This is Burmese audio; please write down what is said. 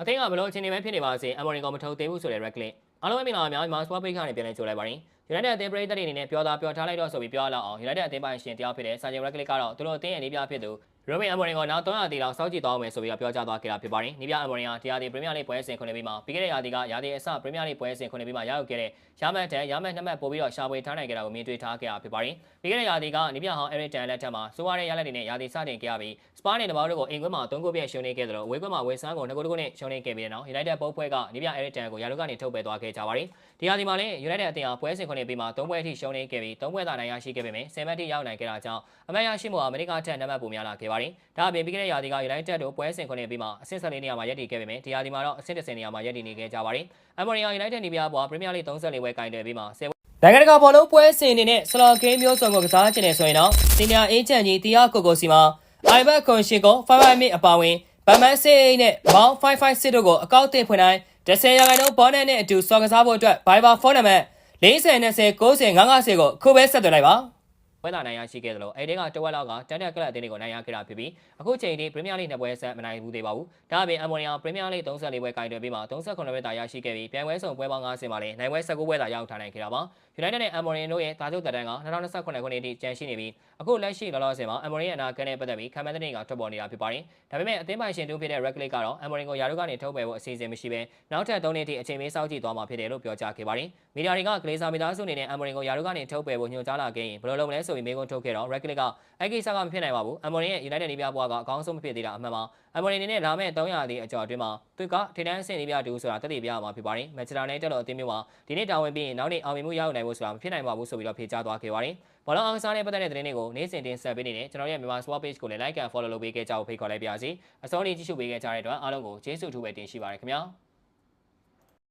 အသင်းကဘလို့အချိန်နေပဲဖြစ်နေပါစေအမေရိကန်မထုတ်သေးဘူးဆိုတဲ့ red clip အားလုံးပဲမင်္ဂလာပါများမြန်မာ sport page ကနေပြန်လည်ကြိုလိုက်ပါရင် United အသင်းပရိသတ်တွေအနေနဲ့ပြောသားပြောထားလိုက်တော့ဆိုပြီးပြောရလောက်အောင် United အသင်းပိုင်ရှင်တယောက်ဖြစ်တဲ့ Sergio red clip ကတော့သူတို့အသင်းရဲ့နေပြဖြစ်သူ Robin Amorim ကိုနောက်300တီလောက်စောင့်ကြည့်သွားမယ်ဆိုပြီးပြောကြားသွားခဲ့တာဖြစ်ပါတယ်။နေပြ Amorim ဟာတရားဒီ Premier League ပွဲစဉ်ခုနှစ်ပြီးမှပြီးခဲ့တဲ့ရာသီကရာသီအစ Premier League ပွဲစဉ်ခုနှစ်ပြီးမှရောက်ခဲ့တဲ့ရမတ်တန်ရမတ်နှစ်မှတ်ပို့ပြီးတော့ရှာဖွေထားနိုင်ခဲ့တာကိုမြင်တွေ့ထားခဲ့တာဖြစ်ပါတယ်။ပြီးခဲ့တဲ့ရာသီကနေပြဟောင်း Eric Tan လက်ထက်မှာစိုးရတဲ့ရလက်တွေနဲ့ရာသီစတင်ခဲ့ရပြီးစပါးနဲ့တဘောတို့ကိုအင်ကွင်းမှာ၃ဂိုးပြည့်ရှုံးနေခဲ့တယ်လို့ဝေကွင်းမှာဝေဆန်းကို2ဂိုးတဂိုးနဲ့ရှုံးနေခဲ့ပြီးတဲ့နောက် United ပုံပွဲကနေပြ Eric Tan ကိုရာလူကနေထုတ်ပယ်သွားခဲ့ကြပါတယ်။ဒီရာသီမှာလည်း United အသင်းဟာပွဲစဉ်ခုနှစ်ပြီးမှ၃ပွဲအထိရှုံးနေခဲ့ပြီး၃ပွဲသာနိုင်ရရှိခဲ့ပေမဲ့10မှတ်ထိရောက်နိုင်ခဲ့တာကြောင့်အမှတ်ရရှိမှုဟာအမေရိကထက်နံပါတ်ပိုများလာခဲ့ပါတယ်။ဒါအပြင်ပြီးခဲ့တဲ့ရာသီက United တို့ပွဲစဉ်ခုနှစ်ပြီးမှအဆင့်14နေရာမှာရပ်တည်ခဲ့ပေမဲ့ဒီရာသီမှာတော့အဆင့်10နေရာမှာရပ်တည်နေခဲ့ကြပါတယ်။ Amorim United နေပြားပေါ် Premier League 34ပွဲကင်တယ်ပြီးမှ10နိုင်ငံတကာဘောလုံးပွဲစဉ်အနေနဲ့ဆလော်ဂိမ်းမျိုးစုံကိုကစားချင်နေဆိုရင်တော့စီနီယာအေဂျင့်ကြီးတီယာကိုကိုစီမှာ Ivan Conshi ကို55 minute အပါဝင်ဗမန်စေးအိနဲ့ဘောင်း556တို့ကိုအကောက်တင်ဖွင့်တိုင်း10ရာခိုင်နှုန်းဘောနဲ့နဲ့အတူစော်ကစားဖို့အတွက် Viber ဖုန်းနံပါတ် 40 20 90 950ကိုခုပဲဆက်သွယ်လိုက်ပါ ပွဲလာနိုင်ရရှိခဲ့တယ်လို့အဲဒီကတဝက်လောက်ကတန်တက်ကလပ်အသင်းတွေကိုနိုင်ရခဲ့တာဖြစ်ပြီးအခုချိန်ထိပရီးမီးယားလိနှစ်ပွဲဆက်မနိုင်ဘူးသေးပါဘူး။ဒါအပြင်အမ်မိုနီယာပရီးမီးယားလိ34ပွဲကင်တွယ်ပြီးမှ38ပွဲသာရရှိခဲ့ပြီးပြိုင်ပွဲစုံပွဲပေါင်း90မှာလည်းနိုင်ပွဲ19ပွဲသာရအောင်ထားနိုင်ခဲ့တာပါ။ United နဲ့ Amorim တို့ရဲ့တာချုပ်တက်တန်းက2028ခုနှစ်အထိကျန်ရှိနေပြီးအခုလက်ရှိလောလောဆယ်မှာ Amorim ရဲ့အနာဂတ်နဲ့ပတ်သက်ပြီးခံမှန်းတဲ့နေ့ကထွက်ပေါ်နေတာဖြစ်ပါတယ်။ဒါပေမဲ့အသင်းပိုင်ရှင်တူဖြစ်တဲ့ Red Click ကတော့ Amorim ကိုယာရုကနေထုတ်ပယ်ဖို့အစီအစဉ်မရှိဘဲနောက်ထပ်3နှစ်ထိအချိန်ပေးစောင့်ကြည့်သွားမှာဖြစ်တယ်လို့ပြောကြားခဲ့ပါတယ်။မီဒီယာတွေကကလေးစားမိသားစုအနေနဲ့ Amorim ကိုယာရုကနေထုတ်ပယ်ဖို့ညွှန်ကြားလာခဲ့ရင်ဘယ်လိုလုပ်မလဲဆိုပြီးမေးခွန်းထုတ်ခဲ့တော့ Red Click ကအဲ့ကိစ္စကမဖြစ်နိုင်ပါဘူး။ Amorim ရဲ့ United နေပြဘွားကအကောင်းဆုံးမဖြစ်သေးတာအမှန်ပါ။ Amorim အနေနဲ့လာမယ့်300လေးအကျော်အတွင်းမှာသူကထိတန်းအဆင့်နေပြတူဆိုတာတည်တည်ပြရမှာဖြစ်ပါတယ်။ Manchester United လို့အသင်းမျိုးမှာဒီနေ့တာဝန်ပြီးရင်နောက်နေ့အောင်မြင်မှုရယူနိုင်ဖို့ဆိုတာမဖြစ်နိုင်ပါဘူးဆိုပြီးတော့ဖြေကြားသွားခဲ့ပါတယ်။ဘောလုံးအောင်စားတဲ့ပတ်သက်တဲ့သတင်းတွေကိုနေ့စဉ်တင်ဆက်ပေးနေတဲ့ကျွန်တော်ရဲ့မြန်မာ Sport Page ကိုလည်း like and follow လုပ်ပေးခဲ့ကြဖို့ဖိတ်ခေါ်လိုက်ပါရစေ။အစောလေးကြည့်ရှုပေးခဲ့ကြတဲ့အတွက်အားလုံးကိုကျေးဇူးအထူးပဲတင်ရှိပါတယ်ခင်ဗျာ။